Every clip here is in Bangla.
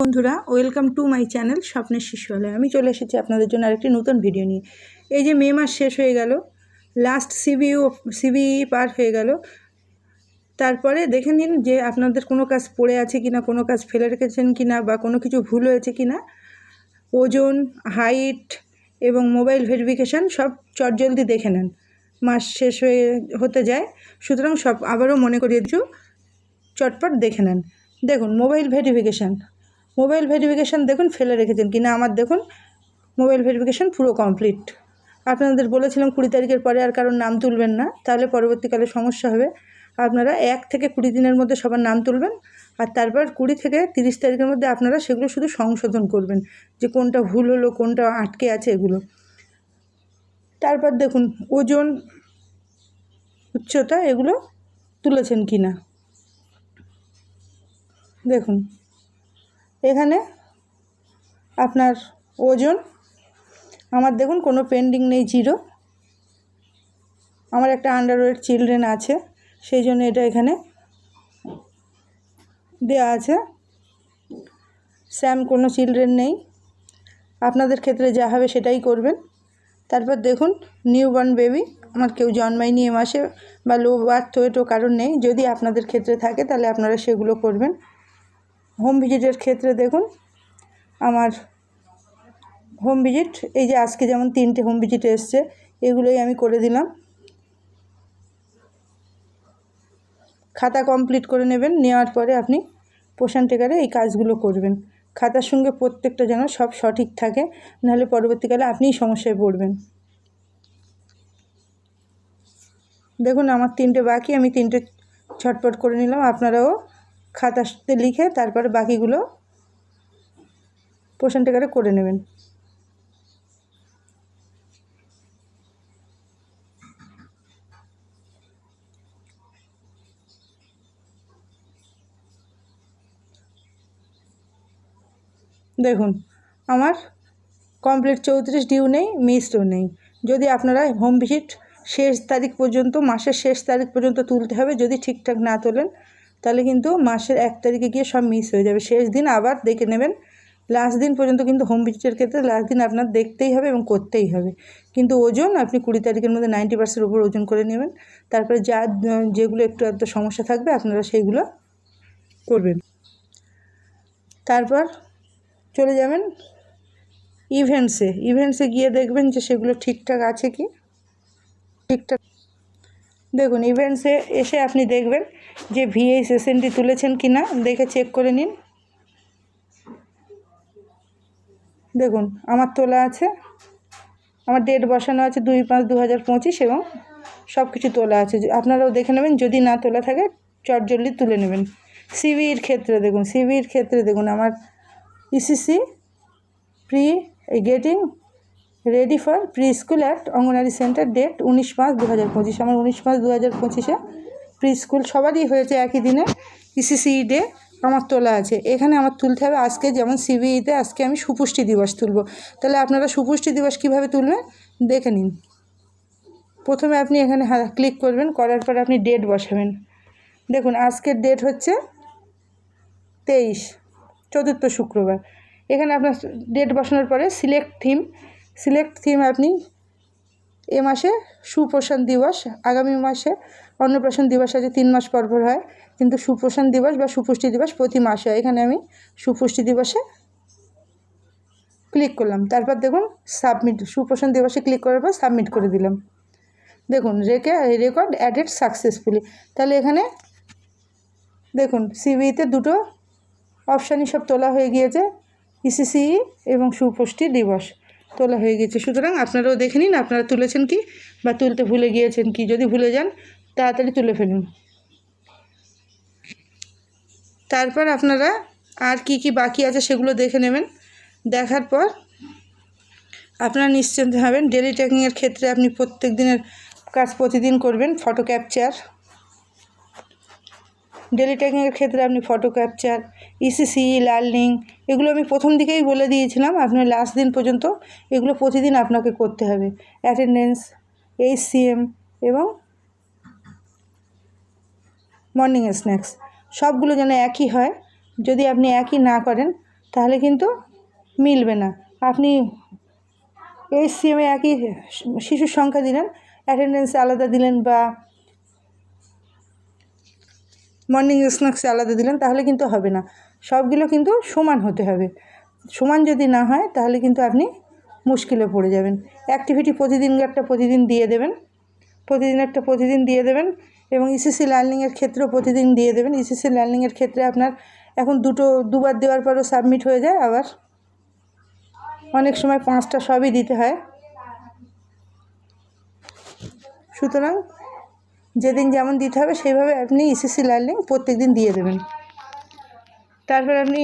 বন্ধুরা ওয়েলকাম টু মাই চ্যানেল স্বপ্নের শিশুয়ালয় আমি চলে এসেছি আপনাদের জন্য আরেকটি নতুন ভিডিও নিয়ে। এই যে মে মাস শেষ হয়ে গেল লাস্ট সিবিইউ সিবিই পার হয়ে গেল। তারপরে দেখে নিন যে আপনাদের কোনো কাজ পড়ে আছে কি না কোনো কাজ ফেলে রেখেছেন কি না বা কোনো কিছু ভুল হয়েছে কি না ওজন হাইট এবং মোবাইল ভেরিফিকেশান সব চটজলদি দেখে নেন। মাস শেষ হয়ে, হতে যায়। সুতরাং সব আবারও মনে করিয়ে দিচ্ছু, চটপট দেখে নেন। দেখুন মোবাইল ভেরিফিকেশান মোবাইল ভেরিফিকেশান দেখুন, ফেলে রেখেছেন কিনা আমার দেখুন, মোবাইল ভেরিফিকেশান পুরো কমপ্লিট। আপনাদের বলেছিলাম কুড়ি তারিখের পরে আর কারোর নাম তুলবেন না, তাহলে পরবর্তীকালে সমস্যা হবে। আপনারা এক থেকে কুড়ি দিনের মধ্যে সবার নাম তুলবেন, আর তারপর কুড়ি থেকে তিরিশ তারিখের মধ্যে আপনারা সেগুলো শুধু সংশোধন করবেন, যে কোনটা ভুল হলো, কোনটা আটকে আছে এগুলো। তারপর দেখুন, ওজন, উচ্চতা এগুলো তুলেছেন কি না দেখুন এখানে আপনার ওজন, আমার দেখুন কোনো পেন্ডিং নেই জিরো আমার একটা আন্ডারওয়েট চিলড্রেন আছে, সেই জন্য এটা এখানে দেওয়া আছে। স্যাম কোনো চিলড্রেন নেই। আপনাদের ক্ষেত্রে যা হবে সেটাই করবেন। তারপর দেখুন নিউ বর্ন বেবি আমার কেউ জন্মায়নি এ মাসে, বা লো বার্থ ওয়েটও কারণ নেই। যদি আপনাদের ক্ষেত্রে থাকে, তাহলে আপনারা সেগুলো করবেন। হোম ভিজিটের ক্ষেত্রে দেখুন, আমার হোম ভিজিট এই যে আজকে যেমন তিনটে হোম ভিজিট এসছে, এগুলোই আমি করে দিলাম। খাতা কমপ্লিট করে নেবেন, নেওয়ার পরে আপনি পোষণ টেকারে এই কাজগুলো করবেন। খাতার সঙ্গে প্রত্যেকটা যেন সব সঠিক থাকে, নাহলে পরবর্তীকালে আপনিই সমস্যায় পড়বেন। দেখুন, আমার তিনটে বাকি, আমি তিনটে ছটপট করে নিলাম, আপনারাও খাতাতে লিখে তারপরে বাকিগুলো পোষণ টেকারে করে নেবেন। দেখুন, আমার কমপ্লিট চৌত্রিশ ডিউ নেই, মিসও নেই। যদি আপনারা হোম ভিজিট শেষ তারিখ পর্যন্ত, মাসের শেষ তারিখ পর্যন্ত তুলতে হবে, যদি ঠিকঠাক না তোলেন তাহলে কিন্তু মাসের এক তারিখে গিয়ে সব মিস হয়ে যাবে। শেষ দিন আবার দেখে নেবেন। লাস্ট দিন পর্যন্ত কিন্তু হোম ভিজিটের ক্ষেত্রে লাস্ট দিন আপনার দেখতেই হবে এবং করতেই হবে। কিন্তু ওজন, আপনি কুড়ি তারিখের মধ্যে নাইনটি পার্সেন্ট উপর ওজন করে নেবেন। তারপরে যা, যেগুলো একটু এত সমস্যা থাকবে, আপনারা সেইগুলো করবেন। তারপর চলে যাবেন ইভেন্টসে ইভেন্টসে গিয়ে দেখবেন যে সেগুলো ঠিকঠাক আছে কি? ঠিকঠাক দেখুন ইভেন্টসে এসে আপনি দেখবেন যে ভিএই সেশনটি তুলেছেন কি না দেখে চেক করে নিন। দেখুন, আমার তোলা আছে। আমার ডেট বসানো আছে দুই পাঁচ দু হাজার পঁচিশ এবং সব কিছু তোলা আছে। আপনারাও দেখে নেবেন, যদি না তোলা থাকে, চটজলদি তুলে নেবেন। সিবির ক্ষেত্রে দেখুন সিবির ক্ষেত্রে দেখুন, আমার ECC pre getting ready for preschool at anganwadi centre date উনিশ পাঁচ দু হাজার পঁচিশ। আমার উনিশ পাঁচ দু হাজার পঁচিশে প্রি স্কুল সবারই হয়েছে একই দিনে। ইসিসিই ডে আমার তোলা আছে। এখানে আমার তুলতে হবে। আজকে যেমন সিবিইতে আজকে আমি সুপুষ্টি দিবস তুলব। তাহলে আপনারা সুপুষ্টি দিবস কীভাবে তুলবেন? দেখে নিন। প্রথমে আপনি এখানে ক্লিক করবেন। করার পর আপনি ডেট বসাবেন। দেখুন, আজকের ডেট হচ্ছে তেইশ, চতুর্থ শুক্রবার। এখানে আপনার ডেট বসানোর পরে সিলেক্ট থিম সিলেক্ট থিম আপনি এ মাসে সুপোষণ দিবস, আগামী মাসে অন্নপ্রাশন দিবস আছে, তিন মাস পর পর হয়। কিন্তু সুপোষণ দিবস বা সুপুষ্টি দিবস প্রতি মাসে হয়। এখানে আমি সুপুষ্টি দিবসে ক্লিক করলাম। তারপর দেখুন সাবমিট সুপোষণ দিবসে ক্লিক করার পর সাবমিট করে দিলাম। দেখুন রেকে রেকর্ড অ্যাডেড সাকসেসফুলি তাহলে এখানে দেখুন সিবিইতে দুটো অপশানই সব তোলা হয়ে গিয়েছে ইসিসিই এবং সুপুষ্টি দিবস। তোলা হয়ে গেছে। সুতরাং আপনারাও দেখে নিন, আপনারা তুলেছেন কি বা তুলতে ভুলে গিয়েছেন কি? যদি ভুলে যান, তাড়াতাড়ি তুলে ফেলুন। তারপর আপনারা আর কি কি বাকি আছে সেগুলো দেখে নেবেন। দেখার পর আপনারা নিশ্চিন্ত হবেন ডেলি ট্রেকিংয়ের ক্ষেত্রে আপনি প্রত্যেক দিনের কাজ প্রতিদিন করবেন ফটো ক্যাপচার ডেলি ট্রেকিংয়ের ক্ষেত্রে আপনি ফটো ক্যাপচার ইসিসি লার্নিং এগুলো আমি প্রথম দিকেই বলে দিয়েছিলাম। আপনার লাস্ট দিন পর্যন্ত এগুলো প্রতিদিন আপনাকে করতে হবে। অ্যাটেন্ডেন্স এইচসিএম এবং মর্নিং স্ন্যাক্স সবগুলো যেন একই হয়। যদি আপনি একই না করেন, তাহলে কিন্তু মিলবে না। আপনি এই সিএমে একই শিশুর সংখ্যা দিলেন অ্যাটেন্ডেন্স আলাদা দিলেন বা মর্নিং স্ন্যাক্সে আলাদা দিলেন তাহলে কিন্তু হবে না। সবগুলো কিন্তু সমান হতে হবে। সমান যদি না হয়, তাহলে কিন্তু আপনি মুশকিলে পড়ে যাবেন। অ্যাক্টিভিটি প্রতিদিন একটা প্রতিদিন দিয়ে দেবেন। প্রতিদিন একটা প্রতিদিন দিয়ে দেবেন এবং ইসিসি লার্নিংয়ের ক্ষেত্রেও প্রতিদিন দিয়ে দেবেন। ইসিসি লার্নিংয়ের ক্ষেত্রে আপনার এখন দুটো, দুবার দেওয়ার পরও সাবমিট হয়ে যায়, আবার অনেক সময় পাঁচটা সবই দিতে হয়। সুতরাং যেদিন যেমন দিতে হবে সেইভাবে আপনি ইসিসি লার্নিং প্রত্যেক দিন দিয়ে দেবেন। তারপর আপনি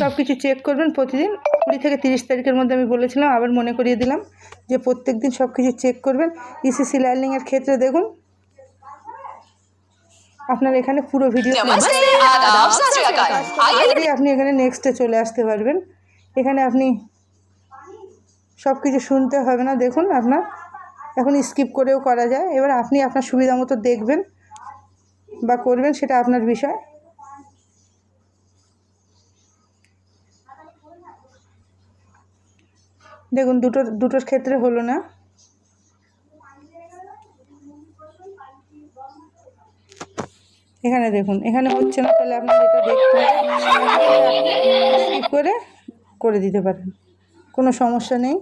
সব কিছু চেক করবেন প্রতিদিন। কুড়ি থেকে তিরিশ তারিখের মধ্যে আমি বলেছিলাম আবার মনে করিয়ে দিলাম যে প্রত্যেক দিন সব কিছু চেক করবেন ইসিসি লার্নিংয়ের ক্ষেত্রে দেখুন আপনার এখানে পুরো ভিডিও আপনি এখানে নেক্সটে চলে আসতে পারবেন এখানে আপনি সব কিছু শুনতে হবে না। দেখুন আপনার এখন স্কিপ করেও করা যায়। এবার আপনি আপনার সুবিধা মতো দেখবেন বা করবেন, সেটা আপনার বিষয়। দেখুন, দুটো, দুটোর ক্ষেত্রে হলো না। এখানে দেখুন, এখানে হচ্ছে না, তাহলে আপনার এটা দেখতে করে করে দিতে পারেন। কোনো সমস্যা নেই।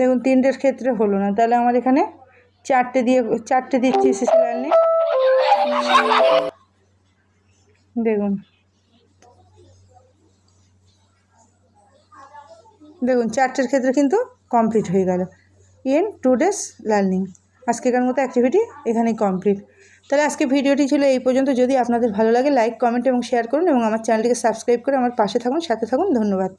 দেখুন, তিনটের ক্ষেত্রে হলো না। তাহলে আমার এখানে চারটে দিয়ে, চারটে দিচ্ছি সিসি লাইনে। দেখুন। দেখুন, চারটের ক্ষেত্রে কিন্তু কমপ্লিট হয়ে গেল। ইন টু ডেজ লার্নিং আজকেকার মতো অ্যাক্টিভিটি এখানেই কমপ্লিট তাহলে আজকে ভিডিওটি ছিল এই পর্যন্ত। যদি আপনাদের ভালো লাগে লাইক কমেন্ট এবং শেয়ার করুন এবং আমার চ্যানেলটিকে সাবস্ক্রাইব করে আমার পাশে থাকুন, সাথে থাকুন। ধন্যবাদ।